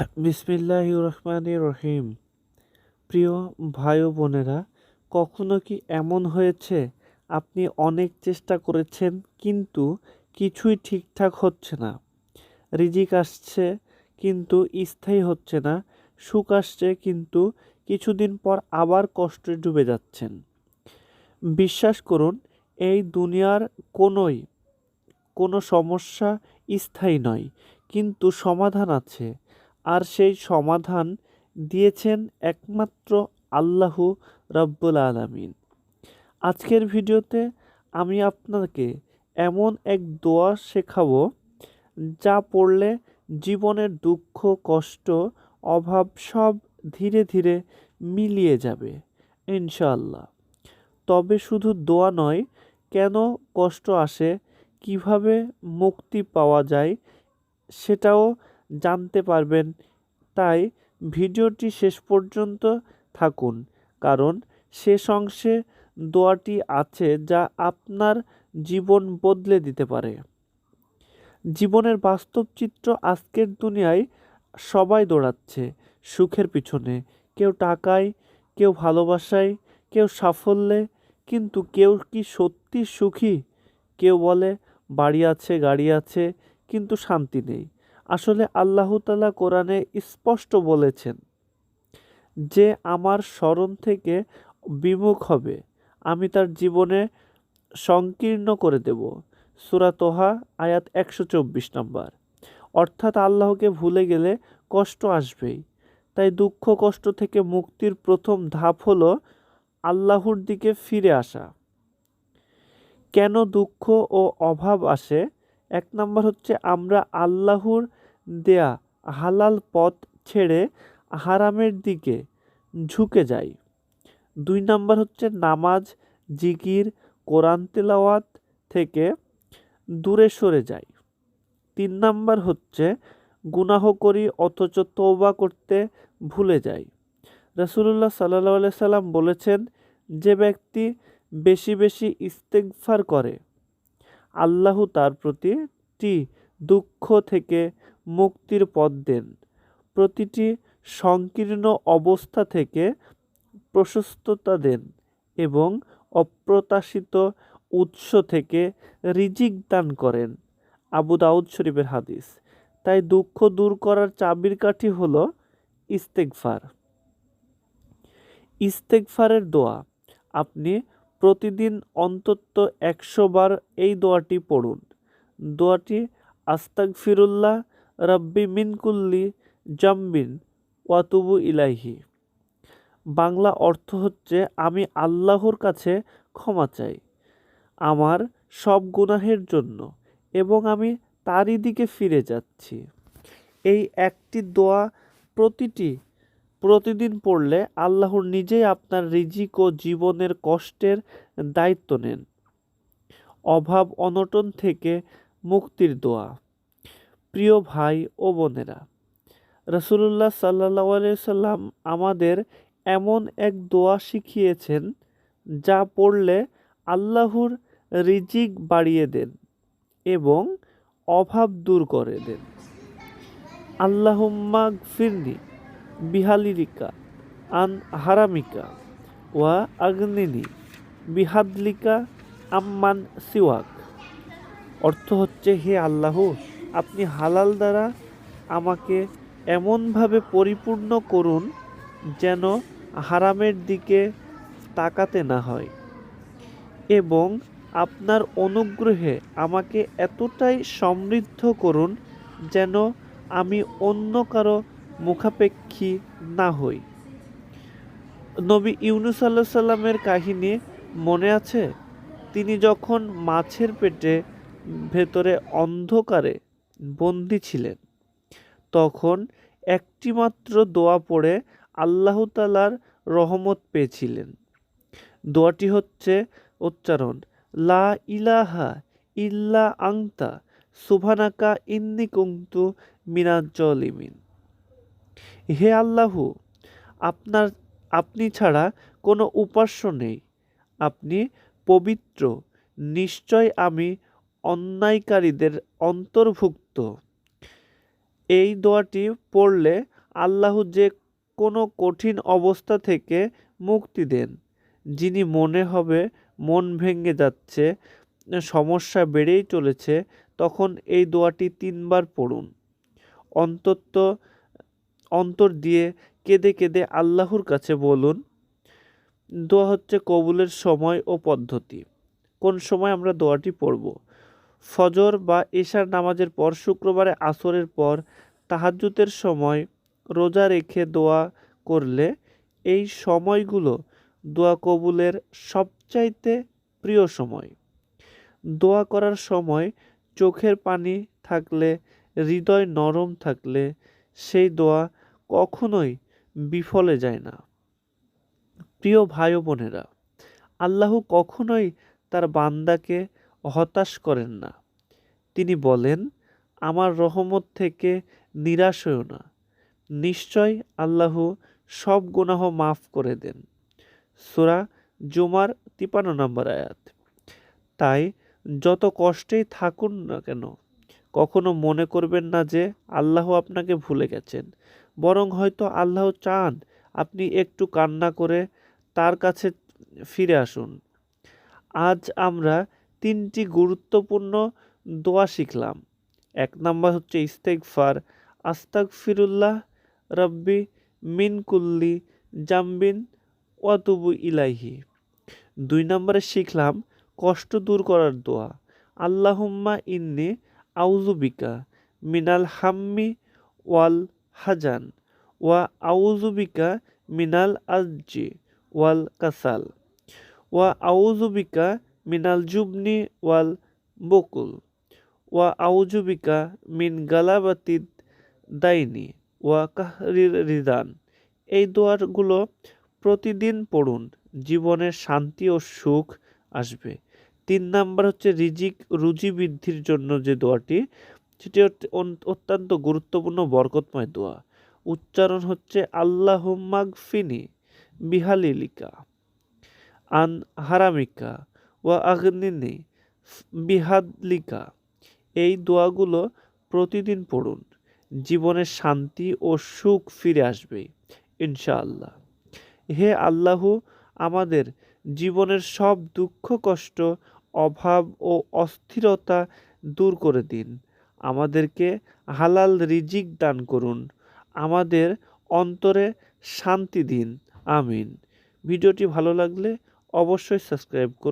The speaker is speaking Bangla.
বিসমিল্লাহ রহমান রহিম। প্রিয় ভাই বোনেরা, কখনো কি এমন হয়েছে? আপনি অনেক চেষ্টা করেছেন, কিন্তু কিছুই ঠিকঠাক হচ্ছে না। রিজিক আসছে, কিন্তু স্থায়ী হচ্ছে না। সুখ আসছে, কিন্তু কিছুদিন পর আবার কষ্টে ডুবে যাচ্ছেন। বিশ্বাস করুন, এই দুনিয়ার কোনোই, কোনো সমস্যা স্থায়ী নয়, কিন্তু সমাধান আছে। আর সেই সমাধান দিয়েছেন একমাত্র আল্লাহু রব্বুল আলামিন। আজকের ভিডিওতে আমি আপনাকে এমন এক দোয়া শেখাবো যা পড়লে জীবনের দুঃখ, কষ্ট, অভাব সব ধীরে ধীরে মিলিয়ে যাবে ইনশাল্লাহ তবে শুধু দোয়া নয়, কেন কষ্ট আসে, কীভাবে মুক্তি পাওয়া যায়, সেটাও জানতে পারবেন। তাই ভিডিওটি শেষ পর্যন্ত থাকুন, কারণ শেষ অংশে দোয়াটি আছে যা আপনার জীবন বদলে দিতে পারে। জীবনের বাস্তব চিত্র আজকের দুনিয়ায় সবাই দৌড়াচ্ছে, সুখের পিছনে। কেউ টাকায়, কেউ ভালোবাসায়, কেউ সাফল্যে, কিন্তু কেউ কি সত্যি সুখী? কেউ বলে, বাড়ি আছে, গাড়ি আছে, কিন্তু শান্তি নেই। আসলে আল্লাহ তালা কোরআনে স্পষ্ট বলেছেন যে আমার স্মরণ থেকে বিমুখ হবে, আমি তার জীবনে সংকীর্ণ করে দেব। সুরা তোহা, আয়াত একশো চব্বিশ নম্বর। অর্থাৎ আল্লাহকে ভুলে গেলে কষ্ট আসবেই। তাই দুঃখ, কষ্ট থেকে মুক্তির প্রথম ধাপ হলো আল্লাহর দিকে ফিরে আসা। কেন দুঃখ ও অভাব আসে? এক নম্বর হচ্ছে আমরা আল্লাহর দেয়া হালাল পথ ছেড়ে হারামের দিকে ঝুঁকে যায়। দুই নাম্বার হচ্ছে নামাজ, জিকির, কোরআন তেলাওয়াত থেকে দূরে সরে যায়। তিন নম্বর হচ্ছে গুনাহ করি অথচ তৌবা করতে ভুলে যাই রসুল্লাহ সাল্লাহ সাল্লাম বলেছেন, যে ব্যক্তি বেশি বেশি ইস্তেকফার করে, আল্লাহ তার প্রতি টি দুঃখ থেকে মুক্তির পথ দেন। প্রতিটি সংকীর্ণ অবস্থা থেকে প্রশস্ততা দেন এবং অপ্রত্যাশিত উৎস থেকে রিজিক দান করেন। আবু দাউদ শরীফের হাদিস। তাই দুঃখ দূর করার চাবির কাঠি হল ইস্তেকফার ইস্তেকফারের দোয়া। আপনি প্রতিদিন অন্তত একশো বার এই দোয়াটি পড়ুন। দোয়াটি আস্তাক ফিরুল্লাহ রব্বি মিনকুল্লি জাম্বিন ওয়াতুবু ইলাইহি। বাংলা অর্থ হচ্ছে, আমি আল্লাহর কাছে ক্ষমা চাই আমার সব গুনাহের জন্য এবং আমি তারই দিকে ফিরে যাচ্ছি। এই একটি দোয়া প্রতিটি, প্রতিদিন পড়লে আল্লাহর নিজেই আপনার রিজিক ও জীবনের কষ্টের দায়িত্ব নেন। অভাব অনটন থেকে মুক্তির দোয়া। প্রিয় ভাই ও বোনেরা রসুল্লাহ সাল্লাহ সাল্লাম আমাদের এমন এক দোয়া শিখিয়েছেন যা পড়লে আল্লাহর রিজিক বাড়িয়ে দেন এবং অভাব দূর করে দেন। আল্লাহুম্মা ফিরনি বিহালিরিকা আন হারামিকা ওয়া আগ্নিনি বিহাদলিকা আম্মান সিওয়াক। অর্থ হচ্ছে, হে আল্লাহ আপনি হালাল দ্বারা আমাকে এমনভাবে পরিপূর্ণ করুন যেন হারামের দিকে তাকাতে না হয়। এবং আপনার অনুগ্রহে আমাকে এতটাই সমৃদ্ধ করুন যেন আমি অন্য কারও মুখাপেক্ষী না হই। নবী ইউনুস আল্লাহ সাল্লামের কাহিনী মনে আছে? তিনি যখন মাছের পেটে ভেতরে অন্ধকারে বন্দি ছিলেন। তখন একটিমাত্র দোয়া পড়ে আল্লাহ তালার রহমত পেয়েছিলেন। দোয়াটি হচ্ছে উচ্চারণ, লা ইলাহা ইল্লা আংতা সুভানাকা ইন্নি কুন্তু মিনাজ্জলিমিন হে আল্লাহু, আপনার, আপনি ছাড়া কোনো উপাস্য নেই। আপনি পবিত্র, নিশ্চয় আমি অন্যায়কারীদের অন্তর্ভুক্ত। এই দোয়াটি পড়লে আল্লাহ যে কোনো কঠিন অবস্থা থেকে মুক্তি দেন, যিনি মনে হবে মন ভেঙে যাচ্ছে, সমস্যা বেড়েই চলেছে, তখন এই দোয়াটি তিনবার পড়ুন। অন্তত, অন্তর দিয়ে কেঁদে কেঁদে আল্লাহর কাছে বলুন, দোয়া হচ্ছে কবুলের সময় ও পদ্ধতি। কোন সময় আমরা দোয়াটি পড়ব? ফজর বা এশার নামাজের পর শুক্রবারে আসরের পর তাহাজ্জুদের সময় রোজা রেখে দোয়া করলে এই সময়গুলো দোয়া কবুলের সবচাইতে প্রিয় সময়। দোয়া করার সময় চোখের পানি থাকলে, হৃদয় নরম থাকলে সেই দোয়া কখনোই বিফলে যায় না। প্রিয় ভাই বোনেরা, আল্লাহ কখনোই তার বান্দাকে হতাশ করেন না। তিনি বলেন, আমার রহমত থেকে নিরাশ হও না। নিশ্চয় আল্লাহ সব গুনাহ মাফ করে দেন। সুরা জুমার তিপান্ন নম্বর আয়াত। তাই যত কষ্টেই থাকুন না কেন, কখনো মনে করবেন না যে আল্লাহ আপনাকে ভুলে গেছেন। বরং হয়তো আল্লাহ চান আপনি একটু কান্না করে তার কাছে ফিরে আসুন। আজ আমরা তিনটি গুরুত্বপূর্ণ দোয়া শিখলাম। এক নাম্বার হচ্ছে ইস্তেকফার আস্তাক ফিরুল্লাহ রব্বি মিন কুল্লি জাম্বিন ওয়াতুবু ইলাইহি। দুই নম্বরে শিখলাম কষ্ট দূর করার দোয়া, আল্লাহুম্মা ইন্নি আউজুবিকা মিনাল হাম্মি ওয়াল হাজান ওয়া আউজুবিকা মিনাল আজ্জি ওয়াল কাসাল ওয়া আউজুবিকা মিনাল জুবনি ওয়াল বকুল। ওয়া আউজুবিকা মিন গালাবাতিদ দাইনি। ওয়া কাহরির রিদান। এই দোয়ারগুলো প্রতিদিন পড়ুন। জীবনের শান্তি ও সুখ আসবে। তিন নাম্বার হচ্ছে রিজিক, রুজি বৃদ্ধির জন্য যে দোয়াটি, সেটি অত্যন্ত গুরুত্বপূর্ণ, বরকতময় দোয়া। উচ্চারণ হচ্ছে, আল্লাহ মাগফিনি বিহালিলিকা আন হারামিকা ওয়া আগনিনি বিহাদলিকা। এই দোয়াগুলো প্রতিদিন পড়ুন। জীবনে শান্তি ও সুখ ফিরে আসবে, ইনশাআল্লাহ। হে আল্লাহ, আমাদের জীবনের সব দুঃখ, কষ্ট, অভাব ও অস্থিরতা দূর করে দিন। আমাদেরকে হালাল রিজিক দান করুন। আমাদের অন্তরে শান্তি দিন। আমিন। ভিডিওটি ভালো লাগলে অবশ্যই সাবস্ক্রাইব করুন।